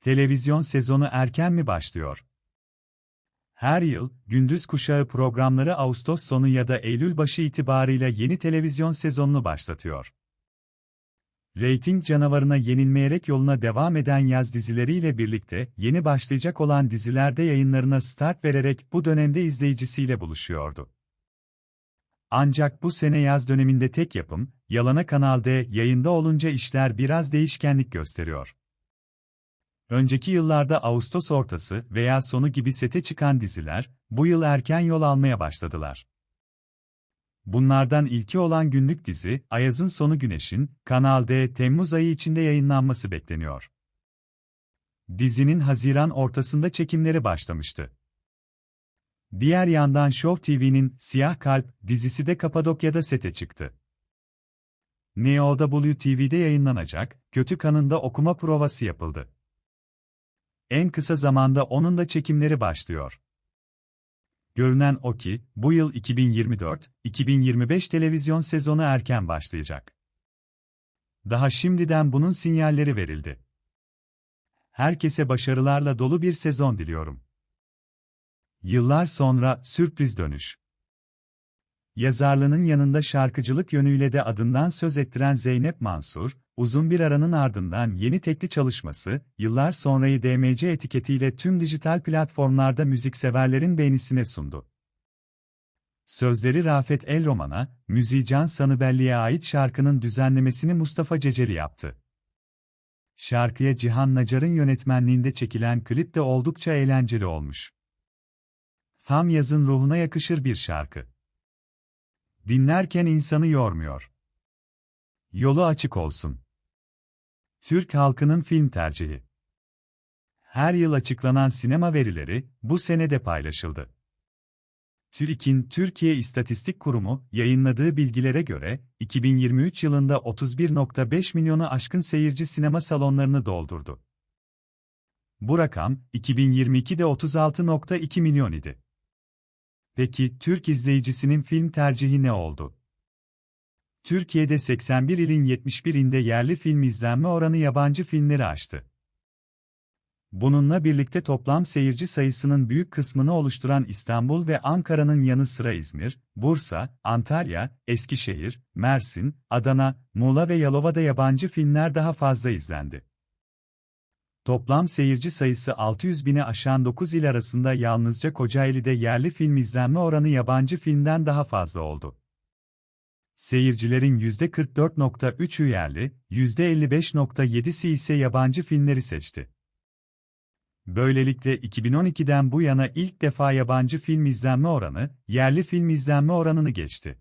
Televizyon sezonu erken mi başlıyor? Her yıl, gündüz kuşağı programları Ağustos sonu ya da Eylül başı itibarıyla yeni televizyon sezonunu başlatıyor. Rating canavarına yenilmeyerek yoluna devam eden yaz dizileriyle birlikte yeni başlayacak olan dizilerde yayınlarına start vererek bu dönemde izleyicisiyle buluşuyordu. Ancak bu sene yaz döneminde tek yapım, Yalana Kanal D yayında olunca işler biraz değişkenlik gösteriyor. Önceki yıllarda Ağustos ortası veya sonu gibi sete çıkan diziler, bu yıl erken yol almaya başladılar. Bunlardan ilki olan günlük dizi, Ayaz'ın Sonu Güneş'in, Kanal D Temmuz ayı içinde yayınlanması bekleniyor. Dizinin Haziran ortasında çekimleri başlamıştı. Diğer yandan Show TV'nin Siyah Kalp dizisi de Kapadokya'da sete çıktı. Neo TV'de yayınlanacak, Kötü Kanı'nda okuma provası yapıldı. En kısa zamanda onun da çekimleri başlıyor. Görünen o ki, bu yıl 2024-2025 televizyon sezonu erken başlayacak. Daha şimdiden bunun sinyalleri verildi. Herkese başarılarla dolu bir sezon diliyorum. Yıllar sonra sürpriz dönüş. Yazarlığının yanında şarkıcılık yönüyle de adından söz ettiren Zeynep Mansur, uzun bir aranın ardından yeni tekli çalışması, yıllar sonrayı DMC etiketiyle tüm dijital platformlarda müzikseverlerin beğenisine sundu. Sözleri Rafet El Roman'a, müziği Can Sanıbelli'ye ait şarkının düzenlemesini Mustafa Ceceli yaptı. Şarkıya Cihan Nacar'ın yönetmenliğinde çekilen klip de oldukça eğlenceli olmuş. Tam yazın ruhuna yakışır bir şarkı. Dinlerken insanı yormuyor. Yolu açık olsun. Türk halkının film tercihi. Her yıl açıklanan sinema verileri bu senede paylaşıldı. TÜİK'in Türkiye İstatistik Kurumu yayınladığı bilgilere göre 2023 yılında 31.5 milyonu aşkın seyirci sinema salonlarını doldurdu. Bu rakam 2022'de 36.2 milyon idi. Peki Türk izleyicisinin film tercihi ne oldu? Türkiye'de 81 ilin 71'inde yerli film izlenme oranı yabancı filmleri aştı. Bununla birlikte toplam seyirci sayısının büyük kısmını oluşturan İstanbul ve Ankara'nın yanı sıra İzmir, Bursa, Antalya, Eskişehir, Mersin, Adana, Muğla ve Yalova'da yabancı filmler daha fazla izlendi. Toplam seyirci sayısı 600 bini aşan 9 il arasında yalnızca Kocaeli'de yerli film izlenme oranı yabancı filmden daha fazla oldu. Seyircilerin %44.3'ü yerli, %55.7'si ise yabancı filmleri seçti. Böylelikle 2012'den bu yana ilk defa yabancı film izlenme oranı, yerli film izlenme oranını geçti.